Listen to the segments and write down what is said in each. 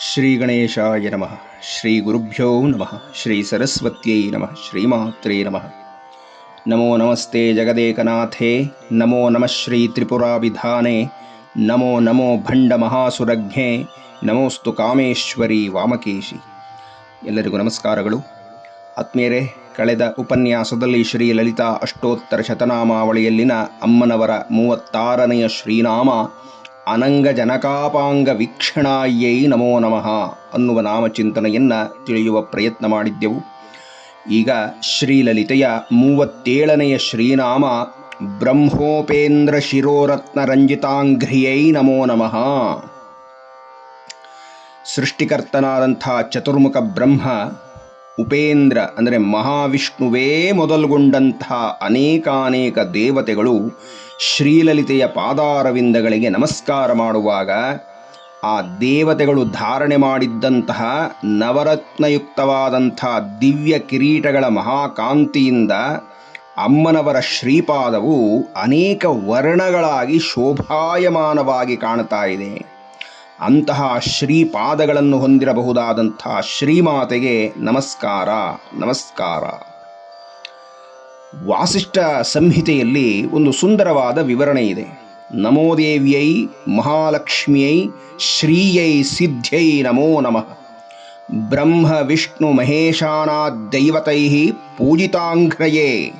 ಶ್ರೀ ಗಣೇಶಾಯ ನಮಃ ಶ್ರೀ ಗುರುಭ್ಯೋ ನಮಃ ಶ್ರೀ ಸರಸ್ವತ್ಯೈ ನಮಃ ಶ್ರೀಮಾತ್ರೇ ನಮಃ ನಮೋ ನಮಸ್ತೆ ಜಗದೇಕನಾಥೇ ನಮೋ ನಮಃ ಶ್ರೀ ತ್ರಿಪುರಾಭಿಧಾನೆ ನಮೋ ನಮೋ ಭಂಡ ಮಹಾಸುರಜ್ಞೆ ನಮೋಸ್ತು ಕಾಮೇಶ್ವರಿ ವಾಮಕೇಶಿ ಎಲ್ಲರಿಗೂ ನಮಸ್ಕಾರಗಳು. ಆತ್ಮೀಯರೇ, ಕಳೆದ ಉಪನ್ಯಾಸದಲ್ಲಿ ಶ್ರೀ ಲಲಿತಾ ಅಷ್ಟೋತ್ತರ ಶತನಾಮಾವಳಿಯಲ್ಲಿನ ಅಮ್ಮನವರ ಮೂವತ್ತಾರನೆಯ ಶ್ರೀನಾಮ ಅನಂಗ ಜನಕಾಪಾಂಗ ವೀಕ್ಷಣಾಯ್ಯೈ ನಮೋ ನಮಃ ಅನ್ನುವ ನಾಮಚಿಂತನೆಯನ್ನು ತಿಳಿಯುವ ಪ್ರಯತ್ನ ಮಾಡಿದ್ದೆವು. ಈಗ ಶ್ರೀಲಲಿತೆಯ ಮೂವತ್ತೇಳನೆಯ ಶ್ರೀನಾಮ, ಬ್ರಹ್ಮೋಪೇಂದ್ರ ಶಿರೋರತ್ನ ರಂಜಿತಾಂಘ್ರಿಯೈ ನಮೋ ನಮಃ. ಸೃಷ್ಟಿಕರ್ತನಾದಂಥ ಚತುರ್ಮುಖ ಬ್ರಹ್ಮ, ಉಪೇಂದ್ರ ಅಂದರೆ ಮಹಾವಿಷ್ಣುವೇ ಮೊದಲುಗೊಂಡಂತಹ ಅನೇಕಾನೇಕ ದೇವತೆಗಳು ಶ್ರೀಲಲಿತೆಯ ಪಾದಾರವಿಂದಗಳಿಗೆ ನಮಸ್ಕಾರ ಮಾಡುವಾಗ ಆ ದೇವತೆಗಳು ಧಾರಣೆ ಮಾಡಿದ್ದಂತಹ ನವರತ್ನಯುಕ್ತವಾದಂಥ ದಿವ್ಯ ಕಿರೀಟಗಳ ಮಹಾಕಾಂತಿಯಿಂದ ಅಮ್ಮನವರ ಶ್ರೀಪಾದವು ಅನೇಕ ವರ್ಣಗಳಾಗಿ ಶೋಭಾಯಮಾನವಾಗಿ ಕಾಣ್ತಾ ಇದೆ. ಅಂತಹ ಶ್ರೀಪಾದಗಳನ್ನು ಹೊಂದಿರಬಹುದಾದಂಥ ಶ್ರೀಮಾತೆಗೆ ನಮಸ್ಕಾರ ನಮಸ್ಕಾರ. ವಾಸಿಷ್ಠ ಸಂಹಿತೆಯಲ್ಲಿ ಒಂದು ಸುಂದರವಾದ ವಿವರಣೆ ಇದೆ. ನಮೋದೇವ್ಯೈ ಮಹಾಲಕ್ಷ್ಮಿಯೈ ಶ್ರೀಯೈ ಸಿದ್ಧ್ಯೈ ನಮೋ ನಮಃ. ಬ್ರಹ್ಮ, ವಿಷ್ಣು ಮಹೇಶಾನಾದ್ದೈವತೈ ಪೂಜಿತಾಂಘ್ರಯೇ.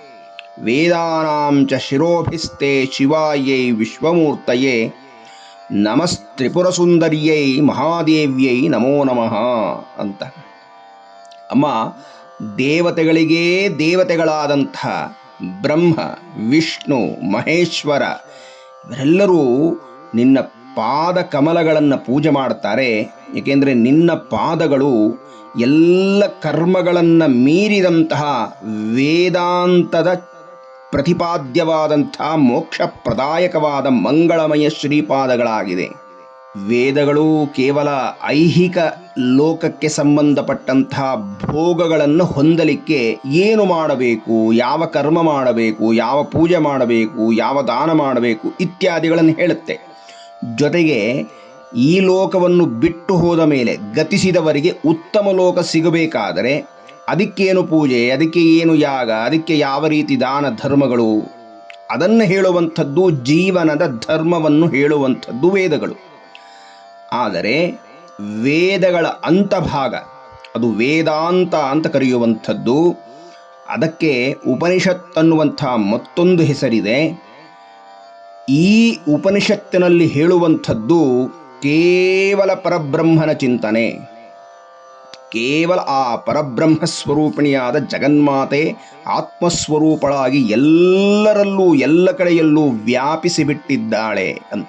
ವೇದಾನಾಂ ಚ ಶಿರೋಭಿಸ್ತೆ ಶಿವಾಯೈ ವಿಶ್ವಮೂರ್ತಯೇ. ನಮಸ್ತ್ರಿಪುರಸುಂದರ್ಯೈ ಮಹಾದೇವ್ಯೈ ನಮೋ ನಮಃ ಅಂತ. ಅಮ್ಮ ದೇವತೆಗಳಿಗೇ ದೇವತೆಗಳಾದಂಥ ಬ್ರಹ್ಮ, ವಿಷ್ಣು, ಮಹೇಶ್ವರ, ಇವರೆಲ್ಲರೂ ನಿನ್ನ ಪಾದ ಕಮಲಗಳನ್ನು ಪೂಜೆ ಮಾಡ್ತಾರೆ. ಏಕೆಂದರೆ ನಿನ್ನ ಪಾದಗಳು ಎಲ್ಲ ಕರ್ಮಗಳನ್ನು ಮೀರಿದಂತಹ ವೇದಾಂತದ ಪ್ರತಿಪಾದ್ಯವಾದಂಥ ಮೋಕ್ಷ ಪ್ರದಾಯಕವಾದ ಮಂಗಳಮಯ ಶ್ರೀಪಾದಗಳಾಗಿದೆ ವೇದಗಳು ಕೇವಲ ಐಹಿಕ ಲೋಕಕ್ಕೆ ಸಂಬಂಧಪಟ್ಟಂತಹ ಭೋಗಗಳನ್ನು ಹೊಂದಲಿಕ್ಕೆ ಏನು ಮಾಡಬೇಕು, ಯಾವ ಕರ್ಮ ಮಾಡಬೇಕು, ಯಾವ ಪೂಜೆ ಮಾಡಬೇಕು, ಯಾವ ದಾನ ಮಾಡಬೇಕು ಇತ್ಯಾದಿಗಳನ್ನು ಹೇಳುತ್ತೆ. ಜೊತೆಗೆ ಈ ಲೋಕವನ್ನು ಬಿಟ್ಟು ಹೋದ ಮೇಲೆ ಗತಿಸಿದವರಿಗೆ ಉತ್ತಮ ಲೋಕ ಸಿಗಬೇಕಾದರೆ ಅದಕ್ಕೇನು ಪೂಜೆ, ಅದಕ್ಕೆ ಏನು ಯಾಗ, ಅದಕ್ಕೆ ಯಾವ ರೀತಿ ದಾನ ಧರ್ಮಗಳು? ಅದನ್ನು ಹೇಳುವಂಥದ್ದು ಜೀವನದ ಧರ್ಮವನ್ನು ಹೇಳುವಂಥದ್ದು ವೇದಗಳು. ಆದರೆ ವೇದಗಳ ಅಂತಭಾಗ, ಅದು ವೇದಾಂತ ಅಂತ ಕರೆಯುವಂಥದ್ದು, ಅದಕ್ಕೆ ಉಪನಿಷತ್ ಅನ್ನುವಂಥ ಮತ್ತೊಂದು ಹೆಸರಿದೆ. ಈ ಉಪನಿಷತ್ತಿನಲ್ಲಿ ಹೇಳುವಂಥದ್ದು ಕೇವಲ ಪರಬ್ರಹ್ಮನ ಚಿಂತನೆ. ಕೇವಲ ಆ ಪರಬ್ರಹ್ಮ ಸ್ವರೂಪಿಣಿಯಾದ ಜಗನ್ಮಾತೆ ಆತ್ಮಸ್ವರೂಪಳಾಗಿ ಎಲ್ಲರಲ್ಲೂ, ಎಲ್ಲ ಕಡೆಯಲ್ಲೂ ವ್ಯಾಪಿಸಿಬಿಟ್ಟಿದ್ದಾಳೆ ಅಂತ.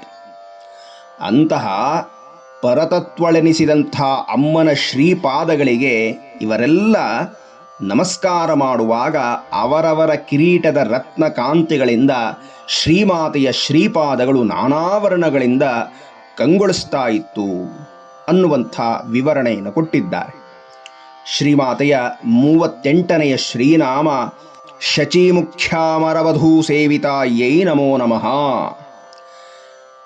ಅಂತಹ ಪರತತ್ವಳೆನಿಸಿದಂಥ ಅಮ್ಮನ ಶ್ರೀಪಾದಗಳಿಗೆ ಇವರೆಲ್ಲ ನಮಸ್ಕಾರ ಮಾಡುವಾಗ ಅವರವರ ಕಿರೀಟದ ರತ್ನಕಾಂತಿಗಳಿಂದ ಶ್ರೀಮಾತೆಯ ಶ್ರೀಪಾದಗಳು ನಾನಾವರಣಗಳಿಂದ ಕಂಗೊಳಿಸ್ತಾ ಇತ್ತು ಅನ್ನುವಂಥ ವಿವರಣೆಯನ್ನು ಕೊಟ್ಟಿದ್ದಾರೆ. ಶ್ರೀಮಾತೆಯ ಮೂವತ್ತೆಂಟನೆಯ ಶ್ರೀನಾಮ ಶಚೀಮುಖ್ಯಾಮರವಧೂ ಸೇವಿತಾಯೈ ನಮೋ ನಮಃ.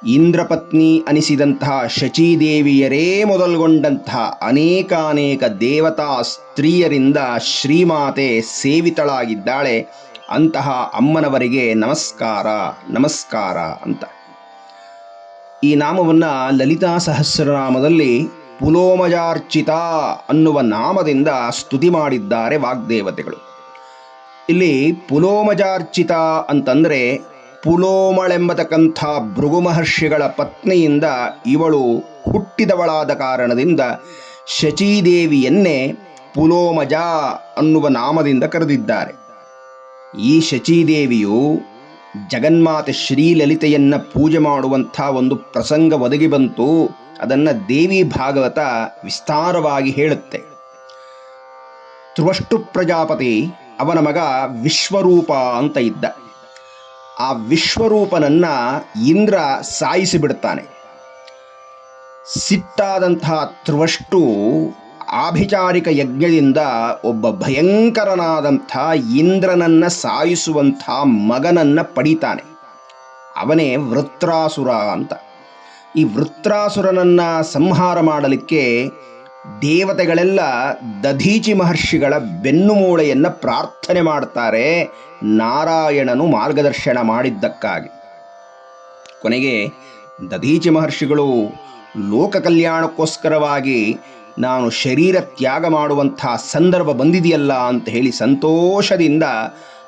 ಇಂದ್ರಪತ್ನಿ ಅನಿಸಿದಂತಹ ಶಚೀದೇವಿಯರೇ ಮೊದಲುಗೊಂಡಂತಹ ಅನೇಕಾನೇಕ ದೇವತಾ ಸ್ತ್ರೀಯರಿಂದ ಶ್ರೀಮಾತೆ ಸೇವಿತಳಾಗಿದ್ದಾಳೆ. ಅಂತಹ ಅಮ್ಮನವರಿಗೆ ನಮಸ್ಕಾರ ನಮಸ್ಕಾರ ಅಂತ. ಈ ನಾಮವನ್ನು ಲಲಿತಾ ಸಹಸ್ರನಾಮದಲ್ಲಿ ಪುಲೋಮಜಾರ್ಚಿತ ಅನ್ನುವ ನಾಮದಿಂದ ಸ್ತುತಿ ಮಾಡಿದ್ದಾರೆ ವಾಗ್ದೇವತೆಗಳು. ಇಲ್ಲಿ ಪುಲೋಮಜಾರ್ಚಿತ ಅಂತಂದರೆ ಪುಲೋಮಳೆಂಬತಕ್ಕಂಥ ಭೃಗು ಮಹರ್ಷಿಗಳ ಪತ್ನಿಯಿಂದ ಇವಳು ಹುಟ್ಟಿದವಳಾದ ಕಾರಣದಿಂದ ಶಚೀದೇವಿಯನ್ನೇ ಪುಲೋಮಜ ಅನ್ನುವ ನಾಮದಿಂದ ಕರೆದಿದ್ದಾರೆ. ಈ ಶಚೀದೇವಿಯು ಜಗನ್ಮಾತೆ ಶ್ರೀಲಲಿತೆಯನ್ನು ಪೂಜೆ ಮಾಡುವಂಥ ಒಂದು ಪ್ರಸಂಗ ಒದಗಿ ಬಂತು. ಅದನ್ನು ದೇವಿ ಭಾಗವತ ವಿಸ್ತಾರವಾಗಿ ಹೇಳುತ್ತೆ. ತ್ರುವಷ್ಟು ಪ್ರಜಾಪತಿ ಅವನ ಮಗ ವಿಶ್ವರೂಪ ಅಂತ ಇದ್ದ. ಆ ವಿಶ್ವರೂಪನನ್ನ ಇಂದ್ರ ಸಾಯಿಸಿಬಿಡ್ತಾನೆ ಸಿಟ್ಟಾದಂತಹ ತ್ರುವಷ್ಟು ಆಭಿಚಾರಿಕ ಯಜ್ಞದಿಂದ ಒಬ್ಬ ಭಯಂಕರನಾದಂಥ ಇಂದ್ರನನ್ನ ಸಾಯಿಸುವಂಥ ಮಗನನ್ನ ಪಡಿತಾನೆ. ಅವನೇ ವೃತ್ರಾಸುರ ಅಂತ. ಈ ವೃತ್ರಾಸುರನನ್ನ ಸಂಹಾರ ಮಾಡಲಿಕ್ಕೆ ದೇವತೆಗಳೆಲ್ಲ ದಧೀಚಿ ಮಹರ್ಷಿಗಳ ಬೆನ್ನುಮೂಳೆಯನ್ನು ಪ್ರಾರ್ಥನೆ ಮಾಡ್ತಾರೆ ನಾರಾಯಣನು ಮಾರ್ಗದರ್ಶನ ಮಾಡಿದ್ದಕ್ಕಾಗಿ. ಕೊನೆಗೆ ದಧೀಚಿ ಮಹರ್ಷಿಗಳು ಲೋಕ ಕಲ್ಯಾಣಕ್ಕೋಸ್ಕರವಾಗಿ ನಾನು ಶರೀರ ತ್ಯಾಗ ಮಾಡುವಂಥ ಸಂದರ್ಭ ಬಂದಿದೆಯಲ್ಲ ಅಂತ ಹೇಳಿ ಸಂತೋಷದಿಂದ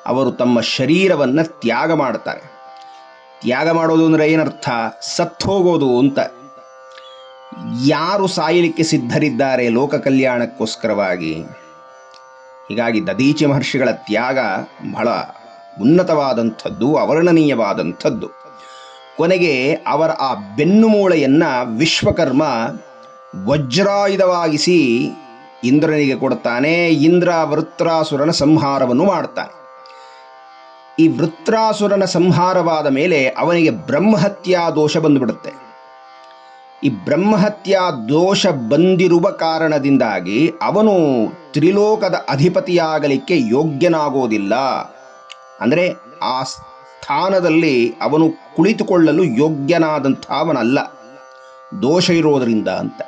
ಅವರು ತಮ್ಮ ಶರೀರವನ್ನು ತ್ಯಾಗ ಮಾಡ್ತಾರೆ. ತ್ಯಾಗ ಮಾಡೋದು ಅಂದರೆ ಏನರ್ಥ? ಸತ್ತು ಹೋಗೋದು ಅಂತ ಯಾರು ಸಾಯಲಿಕ್ಕೆ ಸಿದ್ಧರಿದ್ದಾರೆ ಲೋಕ ಕಲ್ಯಾಣಕ್ಕೋಸ್ಕರವಾಗಿ? ಹೀಗಾಗಿ ದದೀಚಿ ಮಹರ್ಷಿಗಳ ತ್ಯಾಗ ಬಹಳ ಉನ್ನತವಾದಂಥದ್ದು, ಅವರ್ಣನೀಯವಾದಂಥದ್ದು. ಕೊನೆಗೆ ಅವರ ಆ ಬೆನ್ನುಮೂಳೆಯನ್ನು ವಿಶ್ವಕರ್ಮ ವಜ್ರಾಯುಧವಾಗಿಸಿ ಇಂದ್ರನಿಗೆ ಕೊಡ್ತಾನೆ ಇಂದ್ರ ವೃತ್ರಾಸುರನ ಸಂಹಾರವನ್ನು ಮಾಡ್ತಾನೆ. ಈ ವೃತ್ರಾಸುರನ ಸಂಹಾರವಾದ ಮೇಲೆ ಅವನಿಗೆ ಬ್ರಹ್ಮಹತ್ಯಾ ದೋಷ ಬಂದುಬಿಡುತ್ತೆ. ಈ ಬ್ರಹ್ಮಹತ್ಯಾ ದೋಷ ಬಂದಿರುವ ಕಾರಣದಿಂದಾಗಿ ಅವನು ತ್ರಿಲೋಕದ ಅಧಿಪತಿಯಾಗಲಿಕ್ಕೆ ಯೋಗ್ಯನಾಗೋದಿಲ್ಲ. ಅಂದರೆ ಆ ಸ್ಥಾನದಲ್ಲಿ ಅವನು ಕುಳಿತುಕೊಳ್ಳಲು ಯೋಗ್ಯನಾದಂಥ ಅವನಲ್ಲ ದೋಷ ಇರೋದರಿಂದ ಅಂತ.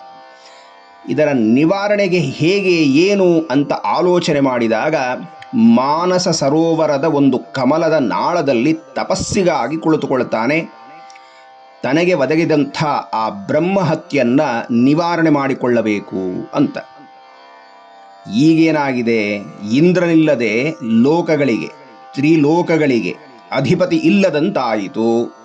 ಇದರ ನಿವಾರಣೆಗೆ ಹೇಗೆ ಏನು ಅಂತ ಆಲೋಚನೆ ಮಾಡಿದಾಗ ಮಾನಸ ಸರೋವರದ ಒಂದು ಕಮಲದ ನಾಳದಲ್ಲಿ ತಪಸ್ಸಿಗಾಗಿ ಕುಳಿತುಕೊಳ್ತಾನೆ. ತನಗೆ ಒದಗಿದಂಥ ಆ ಬ್ರಹ್ಮಹತ್ಯೆಯನ್ನು ನಿವಾರಣೆ ಮಾಡಿಕೊಳ್ಳಬೇಕು ಅಂತ. ಈಗೇನಾಗಿದೆ? ಇಂದ್ರನಿಲ್ಲದೆ ಲೋಕಗಳಿಗೆ, ತ್ರಿಲೋಕಗಳಿಗೆ ಅಧಿಪತಿ ಇಲ್ಲದಂತಾಯಿತು.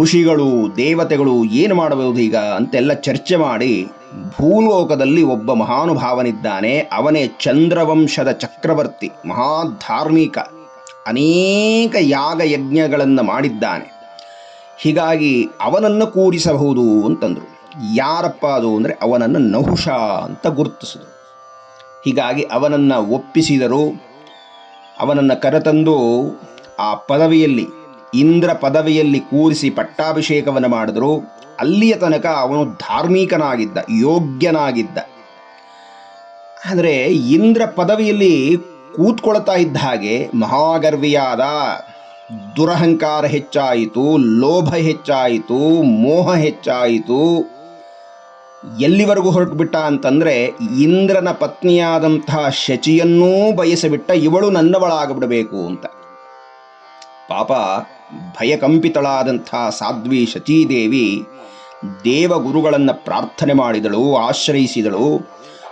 ಋಷಿಗಳು, ದೇವತೆಗಳು ಏನು ಮಾಡಬಹುದು ಈಗ ಅಂತೆಲ್ಲ ಚರ್ಚೆ ಮಾಡಿ ಭೂಲೋಕದಲ್ಲಿ ಒಬ್ಬ ಮಹಾನುಭಾವನಿದ್ದಾನೆ. ಅವನೇ ಚಂದ್ರವಂಶದ ಚಕ್ರವರ್ತಿ, ಮಹಾಧಾರ್ಮಿಕ, ಅನೇಕ ಯಾಗ ಯಜ್ಞಗಳನ್ನು ಮಾಡಿದ್ದಾನೆ. ಹೀಗಾಗಿ ಅವನನ್ನು ಕೂರಿಸಬಹುದು ಅಂತಂದರು. ಯಾರಪ್ಪ ಅದು ಅಂದರೆ ಅವನನ್ನು ನಹುಷ ಅಂತ ಗುರುತಿಸಿದರು. ಹೀಗಾಗಿ ಅವನನ್ನು ಒಪ್ಪಿಸಿದರು. ಅವನನ್ನು ಕರೆತಂದು ಆ ಪದವಿಯಲ್ಲಿ, ಇಂದ್ರ ಪದವಿಯಲ್ಲಿ ಕೂರಿಸಿ ಪಟ್ಟಾಭಿಷೇಕವನ್ನು ಮಾಡಿದರು. ಅಲ್ಲಿಯ ತನಕ ಅವನು ಧಾರ್ಮಿಕನಾಗಿದ್ದ, ಯೋಗ್ಯನಾಗಿದ್ದ. ಆದರೆ ಇಂದ್ರ ಪದವಿಯಲ್ಲಿ ಕೂತ್ಕೊಳ್ತಾ ಇದ್ದ ಹಾಗೆ ಮಹಾಗರ್ವಿಯಾದ ದುರಹಂಕಾರ ಹೆಚ್ಚಾಯಿತು, ಲೋಭ ಹೆಚ್ಚಾಯಿತು, ಮೋಹ ಹೆಚ್ಚಾಯಿತು. ಎಲ್ಲಿವರೆಗೂ ಹೊರಟು ಬಿಟ್ಟ ಅಂತಂದರೆ ಇಂದ್ರನ ಪತ್ನಿಯಾದಂತಹ ಶಚಿಯನ್ನೂ ಬಯಸಿಬಿಟ್ಟ ಇವಳು ನನ್ನವಳಾಗಿಬಿಡಬೇಕು ಅಂತ. ಪಾಪ ಭಯಕಂಪಿತಳಾದಂಥ ಸಾಧ್ವಿ ಶಚೀದೇವಿ ದೇವಗುರುಗಳನ್ನು ಪ್ರಾರ್ಥನೆ ಮಾಡಿದಳು, ಆಶ್ರಯಿಸಿದಳು.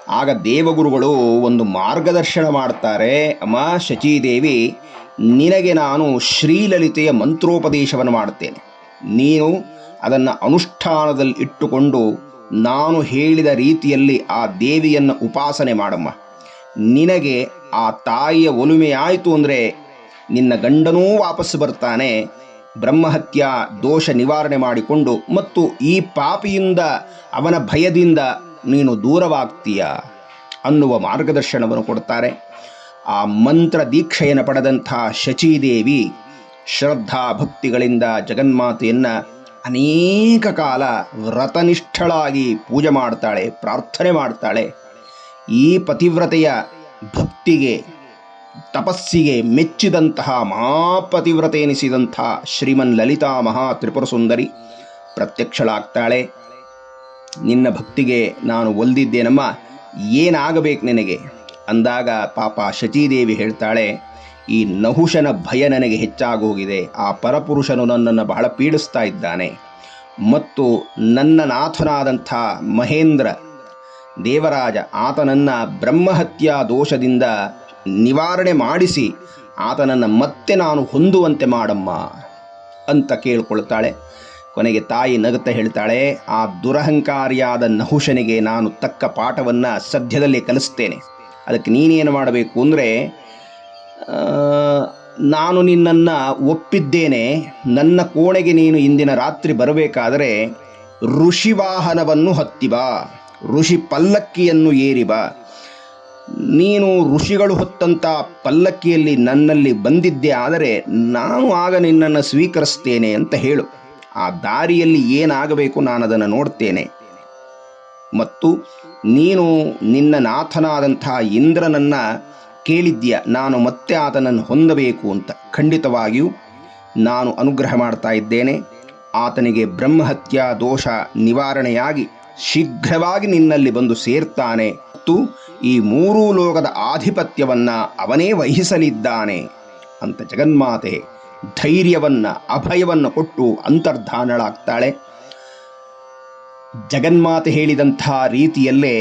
ಆಗ ದೇವಗುರುಗಳು ಒಂದು ಮಾರ್ಗದರ್ಶನ ಮಾಡ್ತಾರೆ, ಅಮ್ಮ ಶಚೀದೇವಿ ನಿನಗೆ ನಾನು ಶ್ರೀಲಲಿತೆಯ ಮಂತ್ರೋಪದೇಶವನ್ನು ಮಾಡುತ್ತೇನೆ. ನೀನು ಅದನ್ನು ಅನುಷ್ಠಾನದಲ್ಲಿ ಇಟ್ಟುಕೊಂಡು ನಾನು ಹೇಳಿದ ರೀತಿಯಲ್ಲಿ ಆ ದೇವಿಯನ್ನು ಉಪಾಸನೆ ಮಾಡಮ್ಮ. ನಿನಗೆ ಆ ತಾಯಿಯ ಒಲುಮೆಯಾಯಿತು ಅಂದರೆ ನಿನ್ನ ಗಂಡನೂ ವಾಪಸ್ಸು ಬರ್ತಾನೆ, ಬ್ರಹ್ಮಹತ್ಯ ದೋಷ ನಿವಾರಣೆ ಮಾಡಿಕೊಂಡು ಮತ್ತು ಈ ಪಾಪಿಯಿಂದ ಅವನ ಭಯದಿಂದ ನೀನು ದೂರವಾಗ್ತೀಯ ಅನ್ನುವ ಮಾರ್ಗದರ್ಶನವನ್ನು ಕೊಡ್ತಾರೆ. ಆ ಮಂತ್ರ ದೀಕ್ಷೆಯನ್ನು ಪಡೆದಂಥ ಶಚೀದೇವಿ ಶ್ರದ್ಧಾ ಭಕ್ತಿಗಳಿಂದ ಜಗನ್ಮಾತೆಯನ್ನು ಅನೇಕ ಕಾಲ ವ್ರತನಿಷ್ಠಳಾಗಿ ಪೂಜೆ ಮಾಡ್ತಾಳೆ, ಪ್ರಾರ್ಥನೆ ಮಾಡ್ತಾಳೆ. ಈ ಪತಿವ್ರತೆಯ ಭಕ್ತಿಗೆ, ತಪಸ್ಸಿಗೆ ಮೆಚ್ಚಿದಂತಹ ಮಹಾಪತಿವ್ರತೆ ಎನಿಸಿದಂಥ ಶ್ರೀಮನ್ ಲಲಿತಾ ಮಹಾ ತ್ರಿಪುರ ಸುಂದರಿ ಪ್ರತ್ಯಕ್ಷಳಾಗ್ತಾಳೆ. ನಿನ್ನ ಭಕ್ತಿಗೆ ನಾನು ಒಲ್ದಿದ್ದೇನಮ್ಮ, ಏನಾಗಬೇಕು ನಿನಗೆ? ಅಂದಾಗ ಪಾಪ ಶಚೀದೇವಿ ಹೇಳ್ತಾಳೆ, ಈ ನಹುಶನ ಭಯ ನನಗೆ ಹೆಚ್ಚಾಗೋಗಿದೆ, ಆ ಪರಪುರುಷನು ನನ್ನನ್ನು ಬಹಳ ಪೀಡಿಸ್ತಾ ಇದ್ದಾನೆ. ಮತ್ತು ನನ್ನ ನಾಥನಾದಂಥ ಮಹೇಂದ್ರ, ದೇವರಾಜ, ಆತನನ್ನು ಬ್ರಹ್ಮಹತ್ಯಾ ದೋಷದಿಂದ ನಿವಾರಣೆ ಮಾಡಿಸಿ, ಆತನನ್ನು ಮತ್ತೆ ನಾನು ಹೊಂದುವಂತೆ ಮಾಡಮ್ಮ ಅಂತ ಕೇಳಿಕೊಳ್ತಾಳೆ. ಕೊನೆಗೆ ತಾಯಿ ನಗುತ್ತ ಹೇಳ್ತಾಳೆ, ಆ ದುರಹಂಕಾರಿಯಾದ ನಹುಶನಿಗೆ ನಾನು ತಕ್ಕ ಪಾಠವನ್ನು ಸದ್ಯದಲ್ಲೇ ಕಲಿಸ್ತೇನೆ. ಅದಕ್ಕೆ ನೀನೇನು ಮಾಡಬೇಕು ಅಂದರೆ ನಾನು ನಿನ್ನನ್ನು ಒಪ್ಪಿದ್ದೇನೆ, ನನ್ನ ಕೋಣೆಗೆ ನೀನು ಇಂದಿನ ರಾತ್ರಿ ಬರಬೇಕಾದರೆ ಋಷಿವಾಹನವನ್ನು ಹತ್ತಿ ಬಾ, ಋಷಿ ಪಲ್ಲಕ್ಕಿಯನ್ನು ಏರಿ ಬಾ. ನೀನು ಋಷಿಗಳು ಹೊತ್ತಂಥ ಪಲ್ಲಕ್ಕಿಯಲ್ಲಿ ನನ್ನಲ್ಲಿ ಬಂದಿದ್ದೆ ಆದರೆ ನಾನು ಆಗ ನಿನ್ನನ್ನು ಸ್ವೀಕರಿಸ್ತೇನೆ ಅಂತ ಹೇಳು. ಆ ದಾರಿಯಲ್ಲಿ ಏನಾಗಬೇಕು ನಾನು ಅದನ್ನು ನೋಡ್ತೇನೆ. ಮತ್ತು ನೀನು ನಿನ್ನ ನಾಥನಾದಂಥ ಇಂದ್ರನನ್ನ ಕೇಳಿದ್ಯ ನಾನು ಮತ್ತೆ ಆತನನ್ನು ಹೊಂದಬೇಕು ಅಂತ. ಖಂಡಿತವಾಗಿಯೂ ನಾನು ಅನುಗ್ರಹ ಮಾಡ್ತಾ ಇದ್ದೇನೆ. ಆತನಿಗೆ ಬ್ರಹ್ಮಹತ್ಯಾ ದೋಷ ನಿವಾರಣೆಯಾಗಿ ಶೀಘ್ರವಾಗಿ ನಿನ್ನಲ್ಲಿ ಬಂದು ಸೇರ್ತಾನೆ. ಮತ್ತು ಈ ಮೂರೂ ಲೋಕದ ಆಧಿಪತ್ಯವನ್ನ ಅವನೇ ವಹಿಸಲಿದ್ದಾನೆ ಅಂತ ಜಗನ್ಮಾತೆ ಧೈರ್ಯವನ್ನ, ಅಭಯವನ್ನು ಕೊಟ್ಟು ಅಂತರ್ಧಾನಳಾಗ್ತಾಳೆ. ಜಗನ್ಮಾತೆ ಹೇಳಿದಂಥ ರೀತಿಯಲ್ಲೇ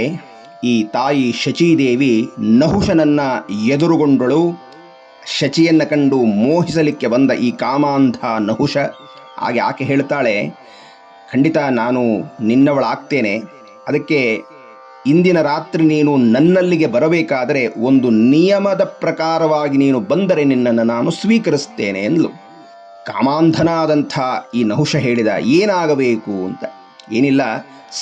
ಈ ತಾಯಿ ಶಚೀದೇವಿ ನಹುಶನನ್ನು ಎದುರುಗೊಂಡಳು. ಶಚಿಯನ್ನು ಕಂಡು ಮೋಹಿಸಲಿಕ್ಕೆ ಬಂದ ಈ ಕಾಮಾಂಧ ನಹುಶ ಹಾಗೆ ಆಕೆ ಹೇಳ್ತಾಳೆ, ಖಂಡಿತ ನಾನು ನಿನ್ನವಳಾಗ್ತೇನೆ. ಅದಕ್ಕೆ ಇಂದಿನ ರಾತ್ರಿ ನೀನು ನನ್ನಲ್ಲಿಗೆ ಬರಬೇಕಾದರೆ ಒಂದು ನಿಯಮದ ಪ್ರಕಾರವಾಗಿ ನೀನು ಬಂದರೆ ನಿನ್ನನ್ನು ನಾನು ಸ್ವೀಕರಿಸ್ತೇನೆ ಎಂದಳು ಕಾಮಾಂಧನಾದಂಥ ಈ ನಹುಶ ಹೇಳಿದ ಏನಾಗಬೇಕು ಅಂತ. ಏನಿಲ್ಲ,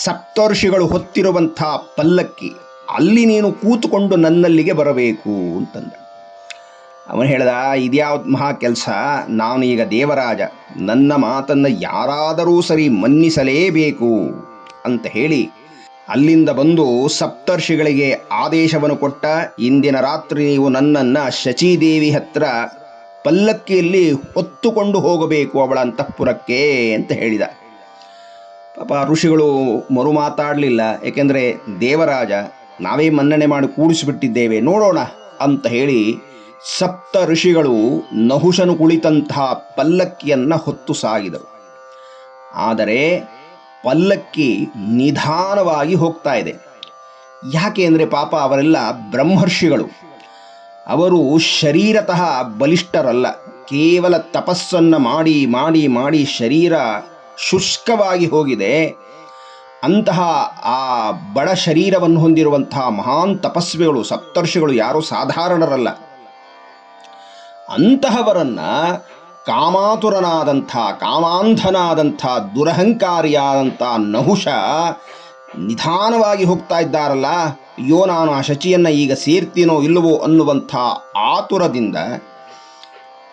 ಸಪ್ತರ್ಷಿಗಳು ಹೊತ್ತಿರುವಂಥ ಪಲ್ಲಕ್ಕಿ, ಅಲ್ಲಿ ನೀನು ಕೂತುಕೊಂಡು ನನ್ನಲ್ಲಿಗೆ ಬರಬೇಕು ಅಂತಂದ. ಅವನು ಹೇಳ್ದ, ಇದ್ಯಾವ್ದು ಮಹಾ ಕೆಲಸ? ನಾನು ಈಗ ದೇವರಾಜ, ನನ್ನ ಮಾತನ್ನು ಯಾರಾದರೂ ಸರಿ ಮನ್ನಿಸಲೇಬೇಕು ಅಂತ ಹೇಳಿ ಅಲ್ಲಿಂದ ಬಂದು ಸಪ್ತರ್ಷಿಗಳಿಗೆ ಆದೇಶವನ್ನು ಕೊಟ್ಟ, ಇಂದಿನ ರಾತ್ರಿ ನೀವು ನನ್ನನ್ನು ಶಚೀದೇವಿ ಹತ್ರ ಪಲ್ಲಕ್ಕಿಯಲ್ಲಿ ಹೊತ್ತುಕೊಂಡು ಹೋಗಬೇಕು ಅವಳ ಅಂತಃಪುರಕ್ಕೆ ಅಂತ ಹೇಳಿದ. ಪಾಪ ಋಷಿಗಳು ಮರು ಮಾತಾಡಲಿಲ್ಲ. ಏಕೆಂದರೆ ದೇವರಾಜ ನಾವೇ ಮನ್ನಣೆ ಮಾಡಿ ಕೂಡಿಸಿಬಿಟ್ಟಿದ್ದೇವೆ, ನೋಡೋಣ ಅಂತ ಹೇಳಿ ಸಪ್ತ ಋಷಿಗಳು ನಹುಶನು ಕುಳಿತಂತಹ ಪಲ್ಲಕ್ಕಿಯನ್ನು ಹೊತ್ತು ಸಾಗಿದರು. ಆದರೆ ಪಲ್ಲಕ್ಕಿ ನಿಧಾನವಾಗಿ ಹೋಗ್ತಾ ಇದೆ. ಯಾಕೆ ಅಂದರೆ ಪಾಪ ಅವರೆಲ್ಲ ಬ್ರಹ್ಮರ್ಷಿಗಳು. ಅವರು ಶರೀರತಃ ಬಲಿಷ್ಠರಲ್ಲ, ಕೇವಲ ತಪಸ್ಸನ್ನು ಮಾಡಿ ಮಾಡಿ ಮಾಡಿ ಶರೀರ ಶುಷ್ಕವಾಗಿ ಹೋಗಿದೆ. ಅಂತಹ ಆ ಬಡ ಶರೀರವನ್ನು ಹೊಂದಿರುವಂತಹ ಮಹಾನ್ ತಪಸ್ವಿಗಳು, ಸಪ್ತರ್ಷಿಗಳು ಯಾರೂ ಸಾಧಾರಣರಲ್ಲ. ಅಂತಹವರನ್ನು ಕಾಮಾತುರನಾದಂಥ, ಕಾಮಾಂಧನಾದಂಥ, ದುರಹಂಕಾರಿಯಾದಂಥ ನಹುಷ ನಿಧಾನವಾಗಿ ಹೋಗ್ತಾ ಇದ್ದಾರಲ್ಲ. ಅಯ್ಯೋ, ನಾನು ಆ ಶಚಿಯನ್ನು ಈಗ ಸೇರ್ತೀನೋ ಇಲ್ಲವೋ ಅನ್ನುವಂಥ ಆತುರದಿಂದ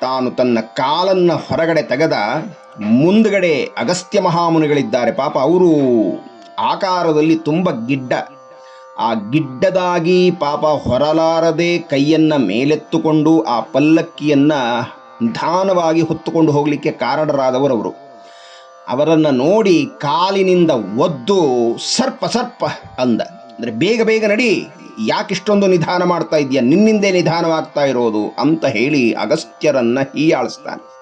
ತಾನು ತನ್ನ ಕಾಲನ್ನು ಹೊರಗಡೆ ತೆಗೆದ ಮುಂದ್ಗಡೆ ಅಗಸ್ತ್ಯ ಮಹಾಮುನಿಗಳಿದ್ದಾರೆ. ಪಾಪ ಅವರು ಆಕಾರದಲ್ಲಿ ತುಂಬ ಗಿಡ್ಡ. ಆ ಗಿಡ್ಡದಾಗಿ ಪಾಪ ಹೊರಲಾರದೆ ಕೈಯನ್ನ ಮೇಲೆತ್ತುಕೊಂಡು ಆ ಪಲ್ಲಕ್ಕಿಯನ್ನ ನಿಧಾನವಾಗಿ ಹೊತ್ತುಕೊಂಡು ಹೋಗಲಿಕ್ಕೆ ಅವರು. ಅವರನ್ನು ನೋಡಿ ಕಾಲಿನಿಂದ ಒದ್ದು ಸರ್ಪ ಸರ್ಪ ಅಂದ. ಅಂದರೆ ಬೇಗ ಬೇಗ ನಡಿ, ಯಾಕಿಷ್ಟೊಂದು ನಿಧಾನ ಮಾಡ್ತಾ ಇದೆಯಾ ನಿನ್ನಿಂದೇ ನಿಧಾನವಾಗ್ತಾ ಇರೋದು ಅಂತ ಹೇಳಿ ಅಗಸ್ತ್ಯರನ್ನ ಹೀಯಾಳಿಸ್ತಾನೆ.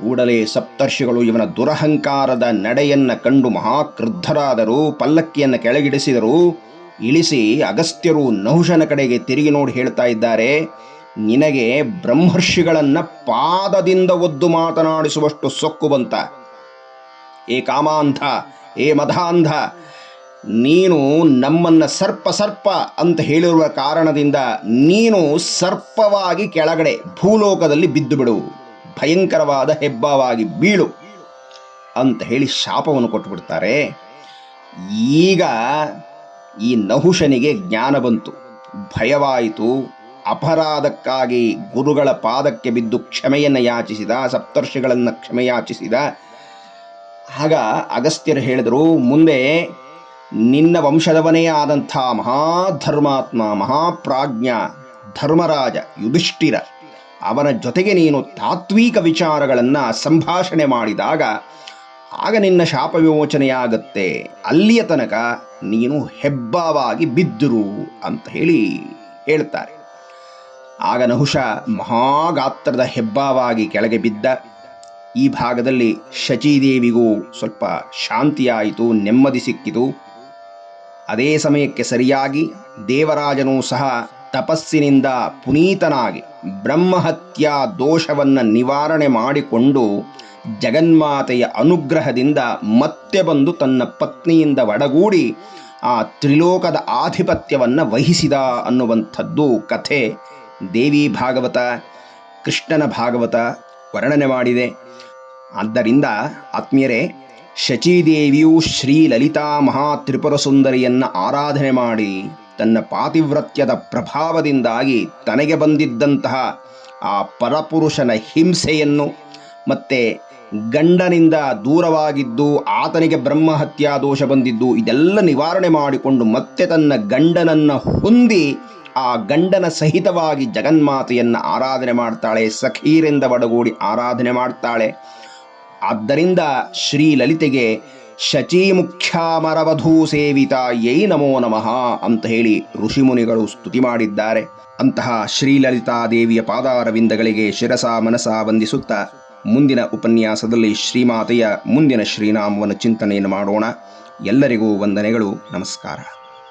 ಕೂಡಲೇ ಸಪ್ತರ್ಷಿಗಳು ಇವನ ದುರಹಂಕಾರದ ನಡೆಯನ್ನ ಕಂಡು ಮಹಾಕ್ರುದ್ಧರಾದರು, ಪಲ್ಲಕ್ಕಿಯನ್ನು ಕೆಳಗಿಡಿಸಿದರು. ಇಳಿಸಿ ಅಗಸ್ತ್ಯರು ನಹುಷನ ಕಡೆಗೆ ತಿರುಗಿ ನೋಡಿ ಹೇಳ್ತಾ ಇದ್ದಾರೆ, ನಿನಗೆ ಬ್ರಹ್ಮರ್ಷಿಗಳನ್ನ ಪಾದದಿಂದ ಒದ್ದು ಮಾತನಾಡಿಸುವಷ್ಟು ಸೊಕ್ಕು ಬಂತ. ಏ ಕಾಮಾಂಧ, ಏ ಮಧಾಂಧ ನೀನು ನಮ್ಮನ್ನ ಸರ್ಪ ಸರ್ಪ ಅಂತ ಹೇಳಿರುವ ಕಾರಣದಿಂದ ನೀನು ಸರ್ಪವಾಗಿ ಕೆಳಗಡೆ ಭೂಲೋಕದಲ್ಲಿ ಬಿದ್ದು ಬಿಡು ಭಯಂಕರವಾದ ಹೆಬ್ಬಾವಾಗಿ ಬೀಳು ಅಂತ ಹೇಳಿ ಶಾಪವನ್ನು ಕೊಟ್ಟುಬಿಡ್ತಾರೆ. ಈಗ ಈ ನಹುಶನಿಗೆ ಜ್ಞಾನ ಬಂತು. ಭಯವಾಯಿತು. ಅಪರಾಧಕ್ಕಾಗಿ ಗುರುಗಳ ಪಾದಕ್ಕೆ ಬಿದ್ದು ಕ್ಷಮೆಯನ್ನು ಯಾಚಿಸಿದ, ಸಪ್ತರ್ಷಿಗಳನ್ನು ಕ್ಷಮೆಯಾಚಿಸಿದ ಆಗ ಅಗಸ್ತ್ಯರು ಹೇಳಿದರು, ಮುಂದೆ ನಿನ್ನ ವಂಶದವನೇ ಆದಂಥ ಮಹಾಧರ್ಮಾತ್ಮ, ಮಹಾಪ್ರಾಜ್ಞ, ಧರ್ಮರಾಜ, ಯುಧಿಷ್ಠಿರ ಅವನ ಜೊತೆಗೆ ನೀನು ತಾತ್ವಿಕ ವಿಚಾರಗಳನ್ನು ಸಂಭಾಷಣೆ ಮಾಡಿದಾಗ, ಆಗ ನಿನ್ನ ಶಾಪ ವಿಮೋಚನೆಯಾಗತ್ತೆ. ಅಲ್ಲಿಯ ತನಕ ನೀನು ಹೆಬ್ಬಾವಾಗಿ ಬಿದ್ದರು ಅಂತ ಹೇಳಿ ಹೇಳ್ತಾರೆ. ಆಗ ನಹುಷ ಮಹಾಗಾತ್ರದ ಹೆಬ್ಬಾವಾಗಿ ಕೆಳಗೆ ಬಿದ್ದ. ಈ ಭಾಗದಲ್ಲಿ ಶಚೀದೇವಿಗೂ ಸ್ವಲ್ಪ ಶಾಂತಿಯಾಯಿತು, ನೆಮ್ಮದಿ ಸಿಕ್ಕಿತು. ಅದೇ ಸಮಯಕ್ಕೆ ಸರಿಯಾಗಿ ದೇವರಾಜನೂ ಸಹ ತಪಸ್ಸಿನಿಂದ ಪುನೀತನಾಗಿ ಬ್ರಹ್ಮಹತ್ಯಾ ದೋಷವನ್ನು ನಿವಾರಣೆ ಮಾಡಿಕೊಂಡು ಜಗನ್ಮಾತೆಯ ಅನುಗ್ರಹದಿಂದ ಮತ್ತೆ ಬಂದು ತನ್ನ ಪತ್ನಿಯಿಂದ ಒಡಗೂಡಿ ಆ ತ್ರಿಲೋಕದ ಆಧಿಪತ್ಯವನ್ನು ವಹಿಸಿದ ಅನ್ನುವಂಥದ್ದು ಕಥೆ. ದೇವಿ ಭಾಗವತ, ಕೃಷ್ಣನ ಭಾಗವತ ವರ್ಣನೆ ಮಾಡಿದೆ. ಆದ್ದರಿಂದ ಆತ್ಮೀಯರೇ, ಶಚೀದೇವಿಯು ಶ್ರೀ ಲಲಿತಾ ಮಹಾ ತ್ರಿಪುರ ಸುಂದರಿಯನ್ನು ಆರಾಧನೆ ಮಾಡಿ ತನ್ನ ಪಾತಿವ್ರತ್ಯದ ಪ್ರಭಾವದಿಂದಾಗಿ ತನಗೆ ಬಂದಿದ್ದಂತಹ ಆ ಪರಪುರುಷನ ಹಿಂಸೆಯನ್ನು ಮತ್ತೆ ಗಂಡನಿಂದ ದೂರವಾಗಿದ್ದು ಆತನಿಗೆ ಬ್ರಹ್ಮಹತ್ಯಾ ದೋಷ ಬಂದಿದ್ದು ಇದೆಲ್ಲ ನಿವಾರಣೆ ಮಾಡಿಕೊಂಡು ಮತ್ತೆ ತನ್ನ ಗಂಡನನ್ನು ಹೊಂದಿ ಆ ಗಂಡನ ಸಹಿತವಾಗಿ ಜಗನ್ಮಾತೆಯನ್ನು ಆರಾಧನೆ ಮಾಡ್ತಾಳೆ, ಸಖೀರಿಂದ ಒಡಗೂಡಿ ಆರಾಧನೆ ಮಾಡ್ತಾಳೆ. ಆದ್ದರಿಂದ ಶ್ರೀಲಲಿತೆಗೆ ಶಚೀಮುಖ್ಯಾಮರವಧೂ ಸೇವಿತ ಯೈ ನಮೋ ನಮಃ ಅಂತ ಹೇಳಿ ಋಷಿಮುನಿಗಳು ಸ್ತುತಿ ಮಾಡಿದ್ದಾರೆ. ಅಂತಹ ಶ್ರೀಲಲಿತಾದೇವಿಯ ಪಾದಾರವಿಂದಗಳಿಗೆ ಶಿರಸ ಮನಸ ವಂದಿಸುತ್ತಾ ಮುಂದಿನ ಉಪನ್ಯಾಸದಲ್ಲಿ ಶ್ರೀಮಾತೆಯ ಮುಂದಿನ ಶ್ರೀನಾಮವನ್ನು ಚಿಂತನೆಯನ್ನು ಮಾಡೋಣ. ಎಲ್ಲರಿಗೂ ವಂದನೆಗಳು. ನಮಸ್ಕಾರ.